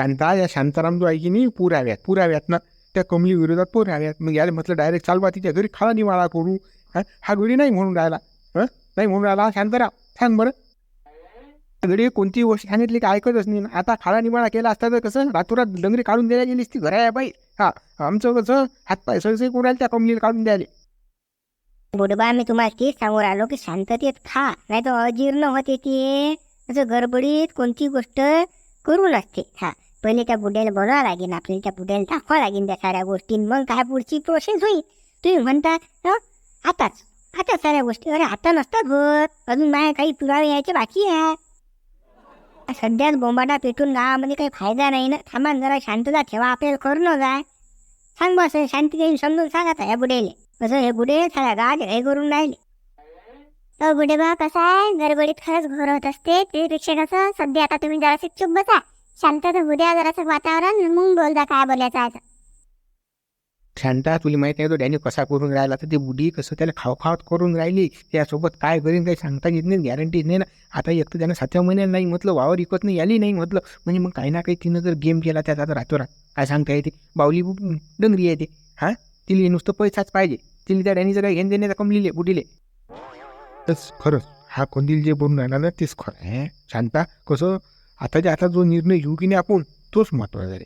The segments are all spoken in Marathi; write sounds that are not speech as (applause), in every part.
शांता या शांताराम जो आहे की नाही पुराव्यात पुराव्यात ना त्या कमली विरोधात पुराव्यात. मग याला म्हटलं डायरेक्ट चालवा तिच्या घरी खाला निवाळा करू. हा? हा घडी नाही म्हणून राहिला. हं? नाही म्हणून राहिला. शांताराम सांग बरं. घडी कोणती गोष्ट सांगितली की ऐकतच नाही. आता खाला निवाळा केला असता तर कसं? रातोरात डंगरी काढून द्यायला गेलीस ती घरा आहे बाई. हा आमचं कसं? हातपाय सगळे कोणाला त्या कमलीला काढून द्यायला. बुडबा मी तुम्हाला तेच सांगू आलो की शांततेत खा. नाही तर अजीर्ण होते ते. असं गडबडीत कोणती गोष्ट करू लागते हा. पहिले त्या बुड्याला बोलावं लागेल आपल्याला त्या बुड्याला दाखवावं लागेल त्या साऱ्या गोष्टी. मग काय पुढची प्रोसेस होईल? तुम्ही म्हणता आताच. आता साऱ्या गोष्टी. अरे आता नसतात होत. अजून माझ्या काही पुरावे यायचे बाकी आहे. सध्याच बोंबाटा पेटून गावामध्ये काही फायदा नाही ना? थांबा जरा शांतता ठेवा. आपल्याला करू नका सांग बस शांती समजून सांगा आता या बुड्याले. असं हे बुडे साऱ्या गावात हे करून राहिले. अ बुडे बा कसं आहे? गडबडीत खरंच घर होत असते. त्यापेक्षा कसं? सध्या आता तुम्ही जरा चुप बसा. शांतता उद्या जरासं वातावरण मग बोलता काय बोलायचं आहे. शांता तुला माहीत नाही तो डॅनी कसा करून राहिला तर ती बुडी कसं त्याला खाव खावत करून राहिली त्यासोबत काय करीन काही सांगता येत नाही गॅरंटी नाही ना. आता एक तर त्यानं सातव्या महिन्याला नाही म्हटलं वावर विकत नाही याली नाही म्हटलं. म्हणजे मग काही ना काही तिनं जर गेम केला त्याचा आता रातोरात. काय सांगता येते? बावली बु- डंगरी येते हां? तिला नुसतं पैसाच पाहिजे. तिला त्या डॅनीचं काही घेणं देण्याचं कमलिले बुडीले तस खरंच हा कोंदील जे बोलून राहिला ना तेच खरं. आहे शांता कसं? आताच्या आता जो निर्णय घेऊ की नाही आपण तोच महत्त्वाचा आहे.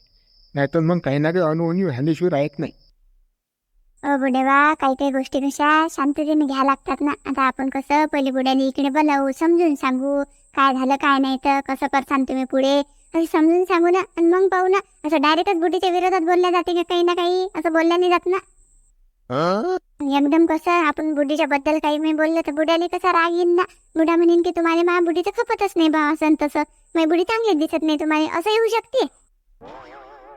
नाहीतर मग काही ना काही अनुभवनी व्हॅल्यूशिवाय राहत नाही. अ बुडे काही काही गोष्टी कशा शांततेने घ्या लागतात ना. आता आपण कसं पहिले बुड्याने इकडे बोलावू समजून सांगू काय झालं काय नाही तर कसं करसान तुम्ही पुढे? असं समजून सांगू ना आणि मग पाहू ना असं डायरेक्टच बुटीच्या विरोधात बोलल्या जाते का काही ना काही? असं बोलल्या नाही जात ना. एकदम कसं आपण बुढीच्या बद्दल काही मी बोललो तर बुड्याने कसा राग येईन ना? बुडा म्हणेन की तुम्हाला मा बुढीचं खपतच नाही बा असं तसं. माझी बुडी चांगली दिसत नाही तुम्हाला असं येऊ शकते.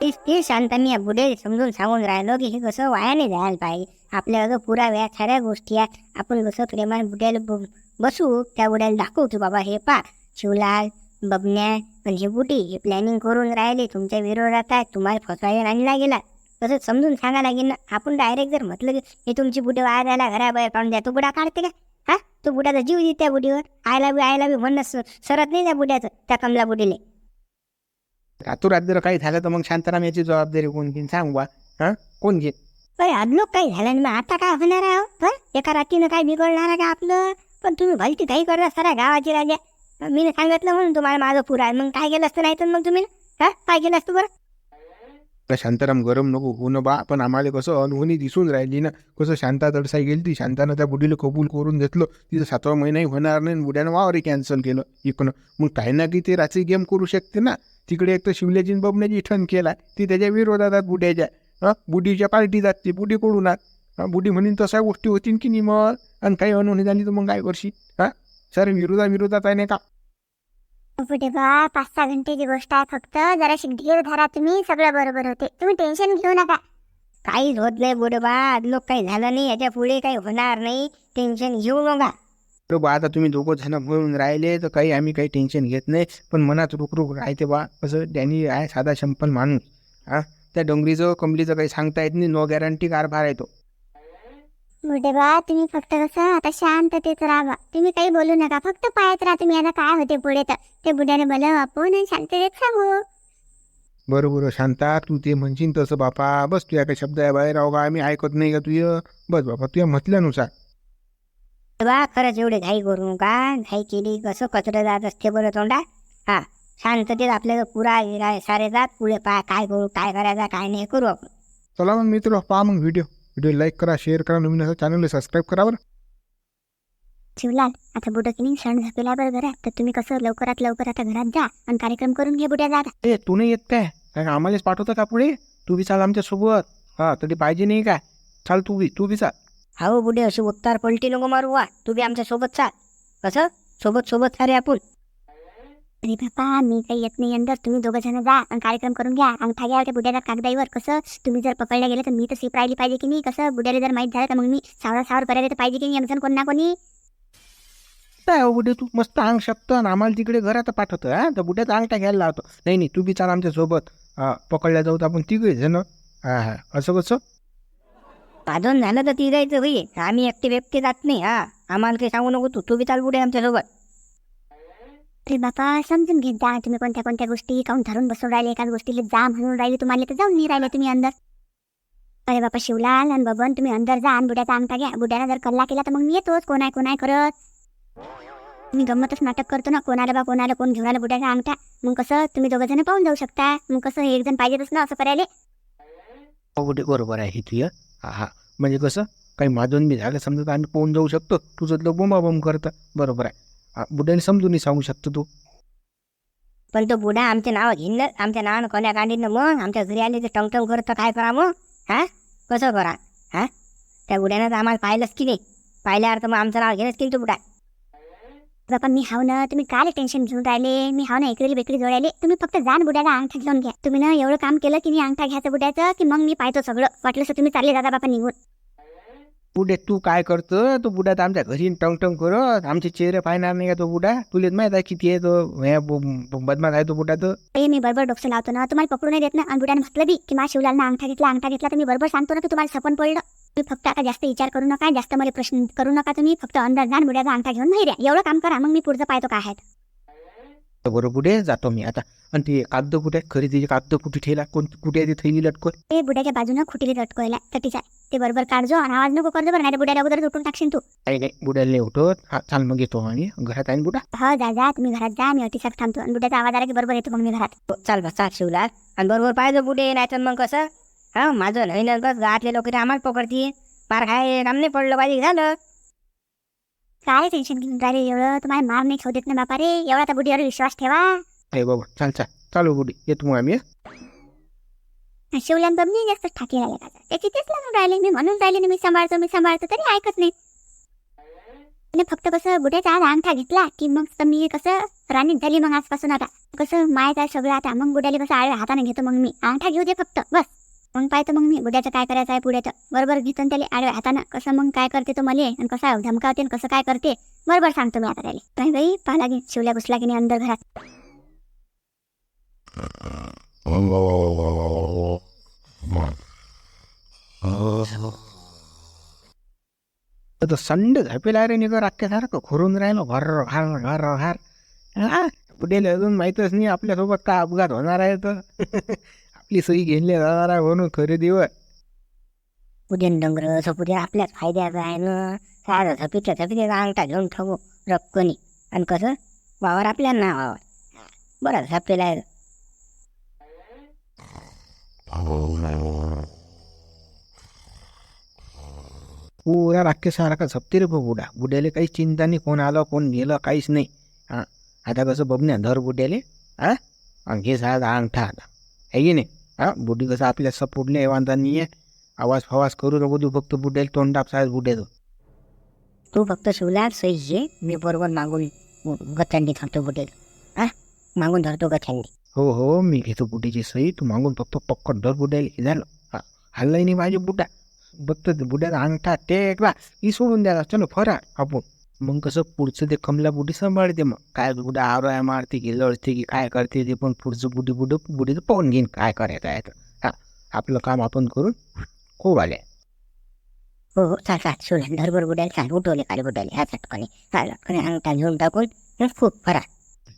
तेच ते शांतांनी या बुडे समजून सांगून राहिलो की हे कसं वायाने जायला पाहिजे. आपल्याला पुराव्या साऱ्या गोष्टी आहेत. आपण कसं प्रेमाने बुड्याला बसू त्या बुड्याला दाखवतो बाबा हे पा शिवलाल बबन्या म्हणजे बुटी हे प्लॅनिंग करून राहिले तुमच्या विरोधात आहे. तुम्हाला फसवायला आणला गेला तसं समजून सांगा लागेल ना. आपण डायरेक्ट जर म्हटलं की हे तुमची बुडे वाया जायला घराबाहेर काढून द्या तो बुडा काढते का? हा? तो बुड्याचा जीव देते त्या बुडीवर. आयला बी आयला बी म्हणणं सरत नाही त्या बुड्याचं त्या कमला बुडीले. रातोरात जर काही झालं तर मग शांताराम याची जबाबदारी कोण घेईन? सांग बा हां? कोण घेईन? अरे अदलोक काही झालं नाही. मग आता काय होणार आहे हो? एका रात्रीनं काय बिघडणार आहे का आपलं? पण तुम्ही भलती काही करता साऱ्या गावाची राजा. मी सांगितलं म्हणून तुम्हाला माझं पुरा आहे. मग काय केलं असतं? नाही तर मग तुम्ही? हा? काय केलं असतं बरं? शांताराम गरम नको हो न बा. पण आम्हाला कसं अनहोनी दिसून राहिली ना. कसं शांता तडसाई गेली ती शांतानं त्या बुडीला कबूल करून घेतलं. तिचं सातवा महिनाही होणार नाही बुड्यानं वावरही कॅन्सल केलं. इकडं मग काही ना की ते रात्री गेम करू शकते ना. तिकडे एक तर शिवलेजीन बबण्याची ठण केला. ती त्याच्या विरोधात आहेत बुड्याच्या हां? बुडीच्या पार्टी जाते बुडी कडून आत हां? बुडी म्हणून तशा गोष्टी होतील की नाही मग? आणि काही अनहोनी झाली तर मग काय करशी हां? सर विरोधा विरोधात आहे नाही का? कुठे बा पाच सहा घंटेची गोष्ट आहे फक्त जरा धीर धरा तुम्ही सगळं बरोबर होते. तुम्ही टेन्शन घेऊ नका. काहीच होत नाही बुडे बा लोक काही झालं नाही याच्यापुढे काही होणार नाही. टेन्शन घेऊ नका. तर बा आता तुम्ही दोघं जण मिळून राहिले तर काही आम्ही काही टेन्शन घेत नाही. पण मनात रुक राहते बा कसं त्यांनी आहे साधा शंपन माणूस. हा? त्या डोंगरीचं कमलीचं काही सांगता येत नाही नो गॅरंटी कारभार आहे तो. बुडे बा तुम्ही फक्त कसं आता शांततेत राहा. तुम्ही काही बोलू नका फक्त पाहत राहा तुम्ही. आता काय होते पुढे तर? ते बुड्याने बोलावं आपण आणि शांततेत सांगू. बरोबर शांता तू ते म्हणशील तसं बापा. बस तुझ्या काही शब्द आहे बाहेर राव का? आम्ही ऐकत नाही का तुझं? बस बापा तुझ्या म्हटल्यानुसार. बा खरंच एवढे घाई करू नका. घाई केली कसं कचरं जात असते बरं तोंडा हा शांततेत आपल्याला पुरा विरा सारे जात. पुढे पा काय करू काय करायचं काय नाही करू आपण. चला मग मित्र पहा मग व्हिडिओ व्हिडिओ लाईक करा शेअर करा. नवीन असं चॅनलला सबस्क्राईब करा बरं. शिवलाल आता बुडं की नाही? सण झालेला बरं घरात तर तुम्ही कसं लवकरात लवकर आता घरात जा आणि कार्यक्रम करून घे बुड्या जागा. ए तू नाही येत काय? काय आम्हालाच पाठवतं का पुढे? तू बी चाल आमच्यासोबत. हा तरी पाहिजे नाही काय चाल तू बी तू बी चाल. हो बुडे अशी उत्तार पलटी नको मारू वा. तू बी आमच्यासोबत चाल. कसं? सोबत सोबत सारे आपण. अरे बापा मी काही येत नाही अंदर. तुम्ही दोघं जण जा आणि कार्यक्रम करून घ्या. अंगठा घ्या त्या बुड्याच्या कागदाईवर. कसं? तुम्ही जर पकडल्या गेले तर मी तर सीप राहिली पाहिजे की नाही? कसं? बुड्याला जर माहीत झालं तर मग मी सावरा सावर करायला तर पाहिजे की नाही? कोण ना कोणी? काय हो बुड्या तू? मस्त अंग शकतो आणि आम्हाला तिकडे घरात पाठवतं हा? तर बुड्याचा अंगठा घ्यायला लावतो. नाही नाही तू बी चाल आमच्यासोबत. पकडल्या जाऊ तर आपण तिकडे जण. हा हा. असं कसं? बांधून झालं तर ती जायचं भाई आम्ही एकटे व्यक्ती जात नाही हा. आम्हाला काही सांगू नको तू. तू बी चाल बुडे आमच्यासोबत. अरे बापा. समजून घेत जा. तुम्ही कोणत्या कोणत्या गोष्टी काऊन धरून बसून राहिले? एका गोष्टीला जा म्हणून राहिले. तुम्हाला तर जाऊन नाही राहिले तुम्ही अंदर. अरे बापा शिवलाल आणि बबन तुम्ही अंदर जा आणि बुड्याचा अंगठा घ्या. बुड्याला जर कल्ला केला तर मग मी येतोच. कोण आहे कोण आहे करत? मी गमतच नाटक करतो ना. कोणाला बा कोणाला कोण घेऊन आलं बुड्याचा अंगठा? मग कसं? तुम्ही दोघं जण पाहून जाऊ शकता. मग कसं? एक जण पाहिजेतच ना असं करायला. हो, कुठे बरोबर आहे हे तुझं. हा हा. म्हणजे कसं? काही माझून बी झालं समजा आम्ही पोहून जाऊ शकतो. तुझं तर बोंबाबोंब करतं. बरोबर आहे. बुड्याने समजूनही सांगू शकतो तू. पण तो बुडा आमचे नाव घेईन ना, आमच्या नावानं कोण्या काढीन मग आमच्या घरी आले तर टंगटंग करत तर काय करा मग? हा? कसं करा? हा? त्या बुड्यानं तर आम्हाला पाहिलंच की नाही. पाहिल्यावर तर मग आमचं नाव घेणंच की तो बुडा बापा मी हाव ना तुम्ही काय टेन्शन घेऊन राहिले? मी हाव ना इकडे बेकडी जोडायले तुम्ही फक्त जाण बुड्याला अंगठा घेऊन घ्या. तुम्ही ना एवढं काम केलं की मी अंगठा घ्यायचं बुड्याचं की मग मी पाहतो सगळं. वाटलं तर तुम्ही चालले जाता बापा निघून. बुडे तू काय करतो? तो बुडा तर आमच्या घरी टंग टंग करत आमचे चेहरे पाहणार नाही का तो बुडा? तुला माहीत आहे किती आहे तो? बदमाश आहे तो बुडा तर ते मी बरोबर डोकं लावतो ना. तुम्हाला पकडून नाही देत ना. आणि बुड्याने म्हटलं बी की माझ्या शिवलालनं अंगठा घेतला अंगठा घेतला तर मी बरोबर सांगतो ना की तुम्हाला सपन पडलं. तुम्ही फक्त आता जास्त विचार करू नका जास्त मला प्रश्न करू नका तुम्ही. फक्त अंदर जा आणि बुड्याचा अंगठा घेऊन बाहेर या. एवढं काम करा मग मी पुढचं पाहतो काय आहे. बरोबर बुडे जातो मी आता. आणि ते कागद कुठे? खरेदीचे कागद कुठे ठेला कोण कुठे थैली लटकून ते बुड्याच्या बाजूनं खुटीले लटकवायला. तटीचा ते बरोबर काढजो आणि आवाज नको करजो बरं नाही तर बुड्याला अगोदर उठून टाकशील तू. काही नाही बुड्याला नाही उठवत. हा चाल मग येतो आणि घरात आहे बुडा? हो जा जा तुम्ही घरात जा मी अटीसाठी थांबतो. आणि बुड्याचा आवाज आला की बरोबर येतो मग मी घरात. चाल बस चाल शिवलाल आणि बरोबर पाहिजे बुडे नाही तर मग कसं? हा माझं नाही ना बस गावातले लोक आम्हाला पकडती. मार काय काम नाही पडलं पाहिजे झालं. काय टेन्शन घेऊन राहिले एवढं? तुम्हाला मार नाही खाऊ देत ना बापा रे. एवढा त्या बुडीवर विश्वास ठेवा. अरे बाबा चाल चाल. चालू बुडी. येतो मग आम्ही हं? शिवल्यान बबनी जास्त ठाकी राहिले का? त्याची तेच लागून राहिले मी म्हणून राहिले ना मी सांभाळतो मी सांभाळतो तरी ऐकत नाही आणि फक्त कसं गुड्याचा आज अंगठा घेतला की मग मी कसं राणीत झाली मग आजपासून आता? कसं मायचा सगळं आता मग गुड्याला कसं आळ हाताने घेतो मग मी? अंगठा घेऊ दे फक्त बस. मग पाहतो मग मी गुड्याचं काय करायचं आहे पुढे तर. बरोबर घेतो त्याला आडव्या हातानं. कसं मग काय करते तो मले? आणि कसा धमकावते आणि कसं काय करते? बरोबर सांगतो मी आता त्याला. नाही बाई पाहिला शिवल्या घुसला की नाही अंदर घरात. तर संड झपेला रे निघ राख्यासारखं खोरून राहिलो घर घर घर घर हा बुडेला अजून माहीतच नाही आपल्यासोबत का अपघात होणार आहे तर आपली सही घेतली जाणार आहे म्हणून खरेदीवर पुदेन डोंगर झोपुद्या आपल्याच फायद्याचं आहे ना साधं झपित्या झपित्या अंगठा घेऊन ठेवू रक्कनी आणि कसं वावर आपल्या नावावर बरं झपेला आहे पुरा राख्यासारखा झपते रे बुडा बुड्याले काही चिंता नाही कोण आलं कोण गेलं काहीच नाही. हा? आता कसं बबन्या धर बुड्याले हा? घे साधा अंगठा आता. आहे की नाही? हा? बुडी कसं आपल्या सपोर्टले वांधा नाही आहे. आवाज फवास करू नको तू फक्त बुड्याला तोंड टाप साहेब बुड्याचं तू फक्त शिवला सही घे मी बरोबर मागून गथंडी धरतो बुटेल हा? मागून धरतो गथंडी हो हो मी घेतो बुड्याची सही. तू मागून फक्त पक्कड धर बुड्याला हे झालं. हा हल्लाही नाही माझे बुड्डा बघतो ते बुड्याचा अंगठा टेक बा. ही सोडून द्यायला चलो फरा आपण. मग कसं पुढचं ते कमला बुडी सांभाळते मग. काय बुडा आरोया मारते की लढते की काय करते ते पण पुढचं बुडी बुड बुडीचं पाहून घेईन काय करायचं आहे तर. हा आपलं काम आपण करून खूप आले हो हो चाल चाल शिवला धरभर बुडायला चाल. उठवले काले बुडायला ह्या चटकने. चाल कणे अंगठा घेऊन टाकून. हं, खूप फरा.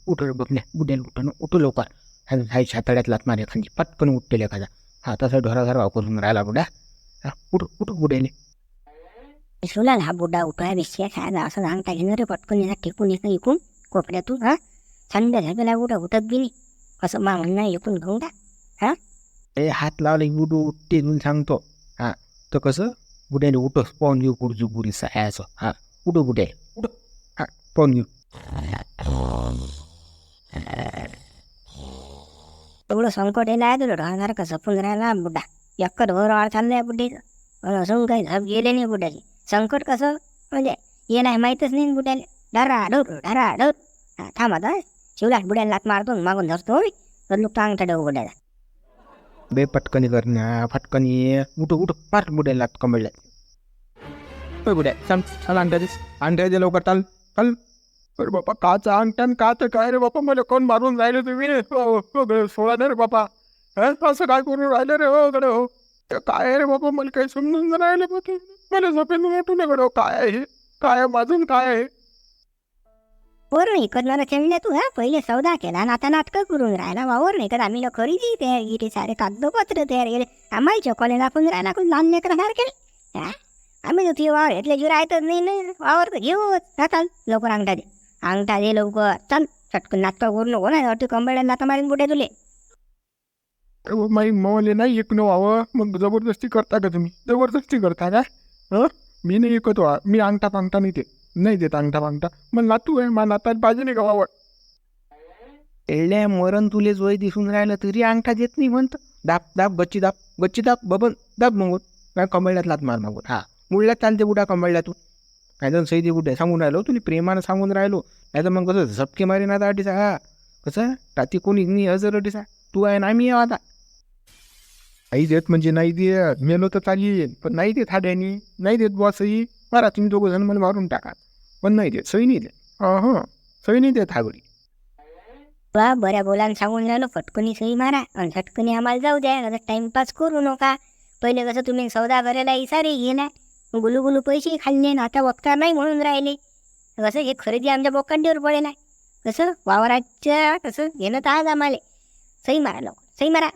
उठ रे बघण्या बुड्याला उठणं उठू लवकर. हाय हाय छातड्यात लात मारे खांदी पटकन उठतेले एखादा हा तसा ढोराधार करून राहिला बुडा. हा उठ उठ बुड्याले. शिवला हा बुडा उठवाय बेशी खायला असं अंगठा घेणार रे पटकन याला टेकून येतं इकून. कोपऱ्यातून हा? थंड झालेला उठा उठत बी नाही. असं मा म्हणणं इकून घेऊन टाक ए हात लावले की बुडू उठते म्हणून सांगतो. हा तर कसं? बुड्याने उठस पाहून घेऊ पुढची बुडी असं हा उठू बुड्या उठ. हा पाहून घेऊ. एवढं संकट येलं आहे तुला राहणार का झपून राहिला बुड्डा एक्कड भर आळ चाललाय बुड्डीचं पण असून काही झप गेले नाही बुड्याची संकट कसं म्हणजे ये नाही माहीतच नाही बुड्याला डरा डोर डरा डोर थांब आता शिवला बुड्याला लात मारतो मागून धरतो होय. तर लोक टांगता डोर बुड्याला बे पटकनी करण्या फटकनी उठ उठ पाठ बुड्याला कमळल्या होय बुड्या चाल चाल अंगठा दिस दे लवकर चाल चाल अरे बापा काचा का तर काय रे बापा? मला कोण मारून राहिले तुम्ही? हो, हो, सोळा ना रे बापा. असं काय करून राहिले रे हो गड हो. काय रे बापा? मला काही समजून राहिले बाकी मला झपेन वाटून गड काय आहे? काय माझून काय आहे? वर नाही करणार ठेवले तू हा? पहिले सौदा केला आणि आता नाटकं करून राहिला. वावर नाही कर आम्ही खरेदी तयार केली सारे कागदपत्र तयार केले. आम्हाला चकोले दाखवून राहिला कोण लहान लेकर केले? आम्ही तुझी वावर घेतले जीव राहतच नाही ना. वावर तर घेऊ हा लवकर अंगठा दे. अंगठा दे लवकर. चल चटकन नाटकं करू नको ना वाटतं कंबळ्याला आता मारीन बुड्या तुले. अहो, माई मले नाही ऐकणं व्हावं मग जबरदस्ती करता का तुम्ही? जबरदस्ती करता का? हं? मी नाही ऐकतो हा. मी अंगठा पांगठा नाही देत नाही देत अंगठा पांगठा. मग नातू आहे मा नाता पाहिजे नाही का वावड एवढ्या मरण तुले जोय दिसून राहिलं तरी अंगठा देत नाही म्हणतं. दाब दाब गच्ची दाब गच्ची दाब बबन दाब मागून. काय कमळल्यात लात मार मागून. हा. मुळल्यात चालते बुडा कमळल्यातून काय जण सैदी कुठे सांगून राहिलो तुम्ही प्रेमानं सांगून राहिलो नाही तर मग कसं झपके मारी ना अटीसा हा कसं टाती कोणी नाही हजर अटीसा तू आहे ना आम्ही आहे आता नाही देत म्हणजे नाही देत मेलो तर चालेल पण नाही देत हाड्यानी नाही देत बुवा सई मारा तुम्ही दोघं जण मला मारून टाका पण नाही देत सई नाही देत हो सई नाही देत हागडी बा बऱ्या बोलान सांगून राहिलो फटकनी सही मारा आणि फटकनी आम्हाला जाऊ द्या आता टाइमपास करू नका पहिले कसं तुम्ही सौदा करायला इसारे गेला गुलू गुलू पैसे खाल्ले ना आता वक्ता नाही म्हणून राहिले. कसं हे खरेदी आमच्या बोकांडीवर पडे नाही कसं? वावराच्या कसं? घेणं तर आज आम्हाला. सही मारा लोक सही मारा.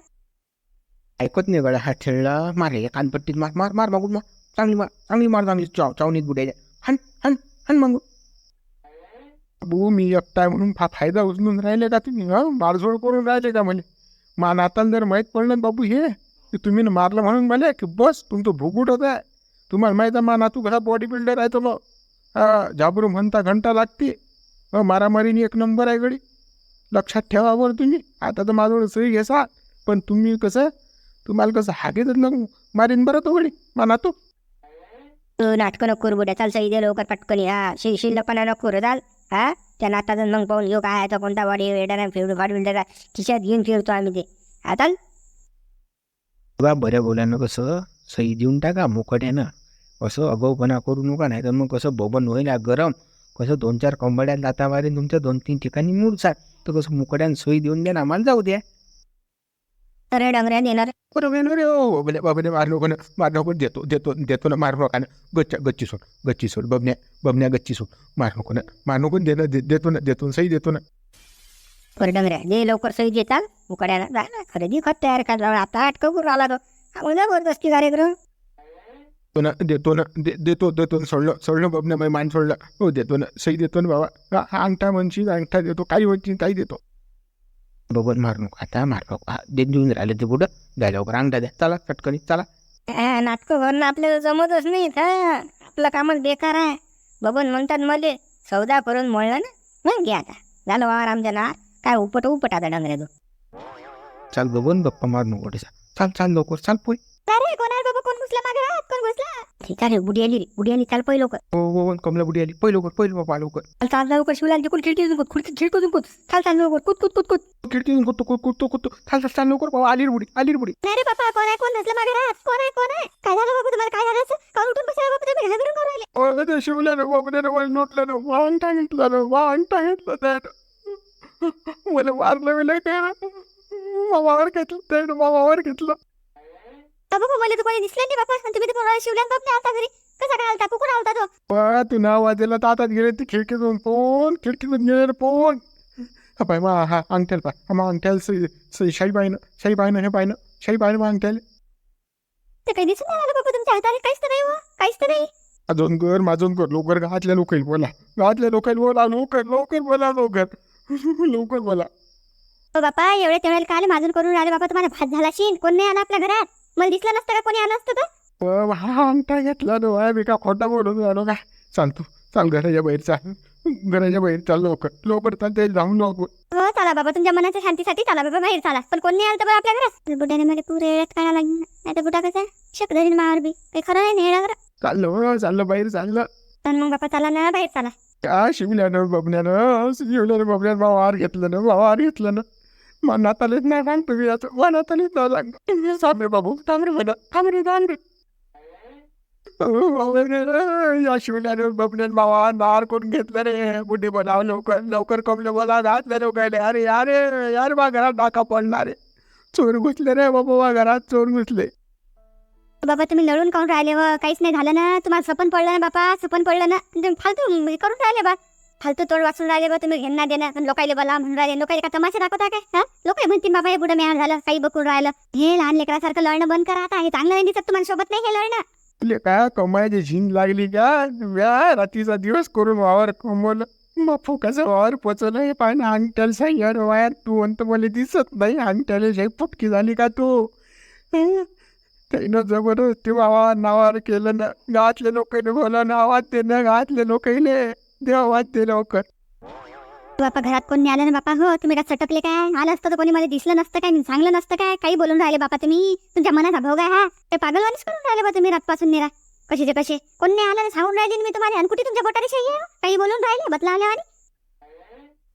ऐकत नाही गड्या हा खेळला मार हे कानपट्टीत मार मार मार मागून मार. चांगली मार चांगली मार चांगली चाव चावणीत बुड्याच्या हन हन हन मग बू मी एकटा म्हणून फा फायदा उचलून राहिले का तुम्ही हा? मारझोड करून राहिले का म्हणे? मा आता जर माहीत पडलं बाबू हे की तुम्ही मारलं म्हणून मला की बस तुमचं भुगुट होत आहे. तुम्हाला माहीत आहे मा नातू कसा बॉडी बिल्डर आहे तो मग हा झाबरू म्हणता घंटा लागते. अ, मारामारीने एक नंबर आहे गडी. लक्षात ठेवा बरं तुम्ही. आता तर माझ्यावर सही घेसा पण तुम्ही कसं तुम्हाला कसं हागेतच ना मारीन बरं तो गडी मा नातू तू नाटकं नको करू बुड्या. चाल सही दे लवकर पटकनी हा शि शिल्लकपणा नको करू चाल. हा? त्या नाताचं मग पाहून घेऊ काय आहे तो कोणता बॉडी वेडर आहे फेवढी बॉडी बिल्डर आहे. खिशात घेऊन फिरतो आम्ही ते. हा चाल. बा बऱ्या बोल्यानं कसं सही देऊन टाका मुकट्यानं. असं अगाऊपणा करू नका नाही तर मग कसं बोबन होईल हा गरम. कसं दोन चार कंबड्यात लाता मारीन तुमच्या दोन तीन ठिकाणी मुरसात तर कसं मुकट्यानं सही देऊन द्या ना आम्हाला जाऊ द्या. अरे डांगऱ्या देणार बरोबर आहे ना रे ओ बाबले बाबले मार नको ना मार नको देतो देतो देतो ना मार नका ना गच्च्या गच्ची सोड गच्ची सोड बबन्या बबन्या गच्ची सोड. मार नको ना मार नको दे ना दे- देतो ना देतो ना सही देतो ना. बरं डांगऱ्या दे लवकर सही दे चाल उकड्याला जा ना खरेदी खत तयार करा आता अटक करून आला तो हा जबरदस्ती कार्यक्रम. ना देतो ना दे देतो देतो ना सोडलं सोडलं बबन्या बाई मान सोडलं. हो देतो ना सही देतो ना बाबा. हा, अंगठा म्हणशील अंगठा देतो काही म्हणशील काही देतो. बबन मार नको आता मार नको. हा दे देऊन राहिले ते पुढं द्या लवकर अंगठा द्या. चला चटकनी चला. नाटकं करणं आपल्याला जमतच नाही हा आपलं कामच बेकार आहे. बबन म्हणतात मले सौदा करून म्हणलं ना मग घ्या आता. झालं वावर आमच्या ना काय उपट उपट आता डांगऱ्या तू चाल बबन गप्पा मार नको चाल चाल लवकर चाल पोय अरे कोणाला बाबा कोण घुसला मागे? कोण घुसला? ठीक आहे बुडी आली रे बुडी आली चाल पहिले लवकर. हो हो कमला बुडी आली पहिलं लवकर पहिलं बाबा लवकर. चाल चाल लवकर शिवला तिकडून खिडकी कुत खिडकी खिडकून कुत चाल चाल लवकर कुत कुत खिडकीतून कुत्तो कुत्तो कुत्तो कुत्तो चाल चाल चाल लवकर बाबा आली रे बुडी आली रे बुडी नाही रे बाबा कोण आहे कोण नसलं मागे? राहत कोण आहे कोण आहे? काय झालं बाबा तुम्हाला काय झालं असं? का उठून बसला बाबा तुम्ही? घाबरून करून राहिले? अरे ते शिवल्यानं बाबड्यानं मला नोटल्यानं वांगटा घेतलं ना वांगटा घेतलं त्यानं. मला काय मामावर घेतलं त्यानं मामावर घेतलं. मला तर कोणी दिसलं नाही बाबा आणि तुम्ही तर कोणाला शिवल्यान बाबा आता घरी. कसा काय आलता? कुठून आलता तो? बा तू नाव वाजलं तर आता गेले ते खिडकीतून. पोन खिडकीतून गेले रे पोन हा पाय मा हा अंगठ्याला पाय हा अंगठ्याला हे अंगठ्याला. ते काही दिसून नाही आलं तुमच्या हाताला काहीच तर नाही हो. काहीच तर नाही. अजून कर माझून कर. लवकर गावातल्या लोकांना बोला. गावातल्या लोकांना बोला. लवकर लवकर बोला लवकर. (laughs) लवकर बोला. हो बापा एवढे तेवढ्याला काल माझून करून आले बाबा तुम्हाला भात झाला शीन कोण नाही आला आपल्या घरात? मला दिसलं नसतं का कोणी आलं असतं तर? हा अंगठा घेतला नो आहे मी का खोटा बोलून आलो का चाल तू चाल घराच्या बाहेर चाल. घराच्या बाहेर चाल लवकर. लवकर चाल ते जाऊन नको हो चला बाबा तुमच्या मनाच्या शांतीसाठी चला बाबा बाहेर चला. पण कोण आलं तर बरं आपल्या घरात? बुड्याने मला पुरे वेळात काढा लागली. नाही तर बुडा कसा? शक धरीन मावर बी. काही खरं नाही नेणार चाललं हो, चाललं बाहेर चाललं. पण मग बापा चला ना बाहेर चला. का शिवल्यानं बबण्यानं शिवल्यानं बबण्यानं वावर घेतलं ना वावर घेतलं ना. मा नातालेच नाही सांगतो मी असं मा नातालेच नाही सांग रे बाबू थांबरे म्हणा थांबरे थांब रे थांब या शिवल्यानं बबण्यानं नार करून घेतलं रे बुड्ढी बोलाव लवकर लवकर कमले बोला राहत लवकर अरे अरे यार बा घरात डाका पडणार रे चोर घुसले रे बाबा बा घरात चोर घुसले बाबा तुम्ही लढून काढून राहिले हो काहीच नाही झालं ना तुम्हाला सपन पडलं ना बापा सपन पडलं ना फालतू हे करून राहिले बा फालतू तोड वाचून राहिले बा तुम्ही. घेणं देणं पण लोकायले बोला म्हणून राहिले. लोकायले का तमाशा दाखवता काय? हा? लोक म्हणतील बाबा हे बुडं मॅन झालं काही बकून राहिलं. हे लहान लेकरासारखं लढणं बंद करा आता. हे चांगलं नाही दिसत तुम्हाला सोबत नाही हे लढणं तुले काय कमायची झिंग लागली का? व्या रात्रीचा दिवस करून वावर कमवलं मग फुकाचं वावर पोचवलं हे पाय ना अंगठ्याला सांग. यार तू म्हणतो मला दिसत नाही. अंगठ्याला शाही फुटकी झाली का तू? हं? त्यानं जबरदस्ती वावा नावावर केलं ना. गावातले लोकांनी बोला नावात ते ना गावातले लोकांनी देवात लवकर. बापा घरात कोणी आलं ना बापा? हो तुम्ही का सटकले काय? आलं असतं तर कोणी मला दिसलं नसतं काय? चांगलं नसतं काय? काही बोलून राहिले बापा तुम्ही? तुमच्या मनाचा भोग आहे हा? ते पागलवानीच करून राहिले बा तुम्ही रातपासून निरा. कशाचे कसे? कोण नाही आलं ना सांगून राहिले मी तुम्हाला. आणि कुठे तुमच्या बोटारी शाही काही बोलून राहिले? बदला आल्यावानी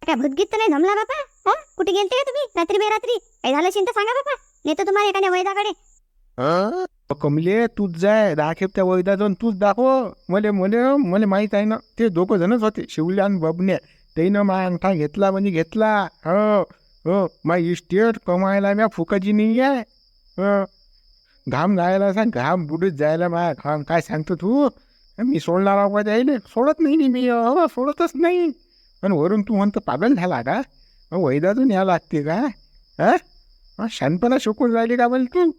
काय भूतगीत तर नाही जमला बापा? हा? कुठे गेलते का तुम्ही? रात्री बेरात्री? काही झालं असेल तर सांगा बापा. नेतो तुम्हाला एखाद्या वैदाकडे कमले तूच जाय दहा खेप त्या वैदा जाऊन तूच दाखव मले मले मला माहीत आहे ना ते दोघं जणच होते शिवल्या आणि बबने त्यानं मा अंगठा घेतला म्हणजे घेतला हो हो माय इस्टेट कमायला म्या फुकाची नाही आहे घाम जायला सांग घाम बुडत जायला मा घाम काय सांगतो तू मी सोडणार आहो जायले सोडत नाही मी हो सोडतच नाही पण वरून तू म्हणतो पागल झाला का वैदातून या लागते का हा शानपणा शिकून राहिली का बोल तू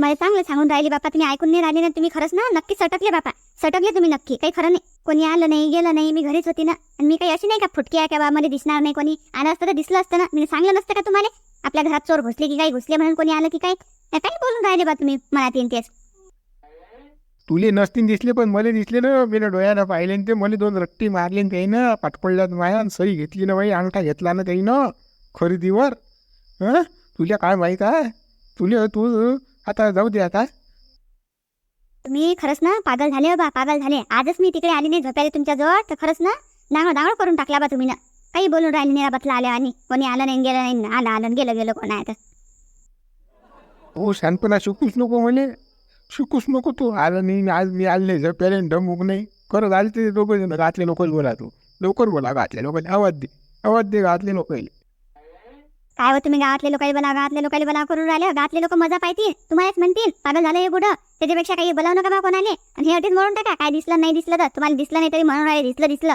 मला चांगलं सांगून राहिले बापा तुम्ही ऐकून नाही राहिले ना तुम्ही खरंच ना नक्की सटकले बापा. सटकले तुम्ही नक्की काही खरं नाही. कोणी आलं नाही गेलं नाही मी घरीच होती ना. आणि मी काही अशी नाही का फुटकी आहे का बा मला दिसणार नाही कोणी. आलं असतं तर दिसलं असतं ना. मी सांगलं नसतं का तुम्हाला? आपल्या घरात चोर घुसले की काही घुसले म्हणून कोणी आलं की काय? काय बोलून राहिले बा तुम्ही मनात येईन तेच? तुले नसतीन दिसले पण मला दिसले ना. मी डोळ्यानं पाहिले ते. मला दोन रट्टी मारले न त्याईनं पाटपडल्यात माया आणि सही घेतली ना बाई. अंगठा घेतला ना त्याईनं खरेदीवर. हां? तुला काय माहीत आहे? तुले तू आता जाऊ दे आता. तुम्ही खरंच ना पागल झाले हो बा पागल झाले. आजच मी तिकडे आली नाही झोपायला तुमच्या जवळ तर खरंच ना डांगळ डांगळ करून टाकला बा तुम्ही ना. काही बोलून राहिले नाही बसला आल्या आणि. कोणी आलं नाही गेलं नाही आलं आलं गेलं गेलं कोण आहे तर. हो शानपणा शिकूच नको म्हणे. शिकूच नको तू. आलं नाही आज मी आले नाही झोप्याले डमूक नाही. करत आले ते दोघं जण गातले लोक बोला तू. लवकर बोला गातले लोक आवाज दे. आवाज दे गातले लोक काय हो तुम्ही गावातले लोकांनी बनाव गावातले लोकांनी बनाव करून राहिले. गावातले लोक मजा पाहतील. तुम्हालाच म्हणतील पागल झालं हे बुडं त्याच्यापेक्षा काही बोलावू नका बा कोणाले. आणि हे अटीच म्हणून टाका. काय दिसलं नाही दिसलं तर. तुम्हाला दिसलं नाही तरी म्हणून राहिले. दिसलं दिसलं.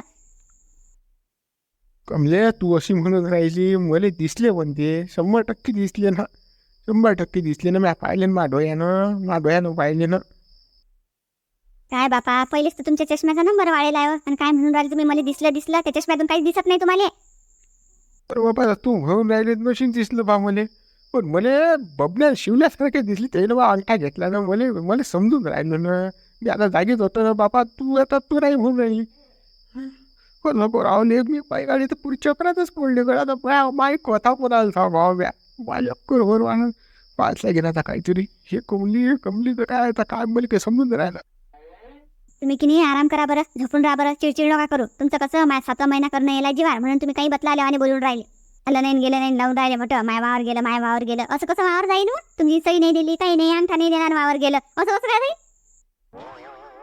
कमले तू अशी म्हणून राहिली. मला दिसले पण ते. शंभर टक्के दिसले ना. शंभर टक्के दिसले ना. म्या पाहिले ना मा डोळ्यानं. मा डोळ्यानं पाहिले ना. काय बापा पहिलेच तर तुमच्या चष्म्याचा नंबर वाढेला आहे हो. आणि काय म्हणून राहिले तुम्ही? मला दिसलं दिसलं. त्या चष्म्यातून काहीच दिसत नाही तुम्हाला. तर बाबा तू म्हणून राहिले मशीन दिसलं बा मले. पण मला बबण्या शिवल्यासारखे दिसली त्याने बा अंगठा घेतला ना मला. मला समजून राहिलं ना. मी आता जागीच होतो ना बाबा तू आता तू नाही म्हणून राहिली. हो नको रावले मी पाय गाडी तर पुढच्या चक्रातच पडले गड आता माय माय कथा कोणाला सांगावं म्या. माझ्या कर आणून पाचला गेला आता काहीतरी. हे कमली कमली तर काय आता काय मला काही समजून राहिलं. तुम्ही की नाही आराम करा बरं झोपून राहा बरं चिडचिड नका करू. तुमचं कसं माझ्या सातवा महिना करणं यायला जीवार म्हणून तुम्ही काही बतला आल्या आणि बोलून राहिले. आलं नाही गेलं नाही लावून राहिले म्हटलं माय वावर गेलं माय वावर गेलं. असं कसं वावर जाईल तुमची सही नाही दिली काही नाही अंगठा नाही देणार वावर गेलं. असं कसं काय जाईल?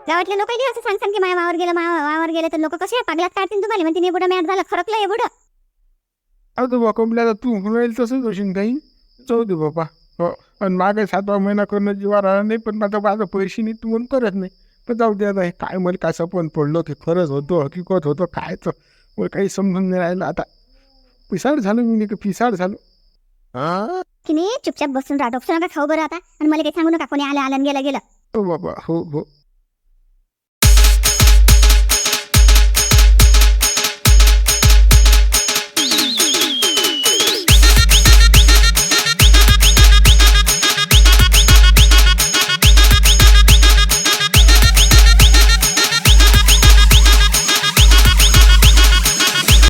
गावातले लोक असं सांगसान की माय वावर गेलं माय वावर गेलं तर लोक कसे पागलात काढतील तुम्हाला? म्हणते बुडं मॅट झालं खरकलं हे बुडं आता बा तू तसंच होशील काही? जाऊ दे बाबा. हो आणि मागे सातवा महिना करणं जीवार आला नाही पण माझा माझं पैसे नाही तू म्हणून करत नाही. पण जाऊ दे आता हे काय मला काय सपन पडलं ते खरंच होतं हकीकत होतं काय तर मला काही समजून नाही राहिलं आता. पिसाड झालो मी नाही पिसाड झालो. हा? की नाही चुपचाप बसून राहा डोकं नका खाऊ बरं आता. आणि मला काही सांगू नका कोणी आलं आलं आणि गेलं गेलं. हो बाबा हो हो.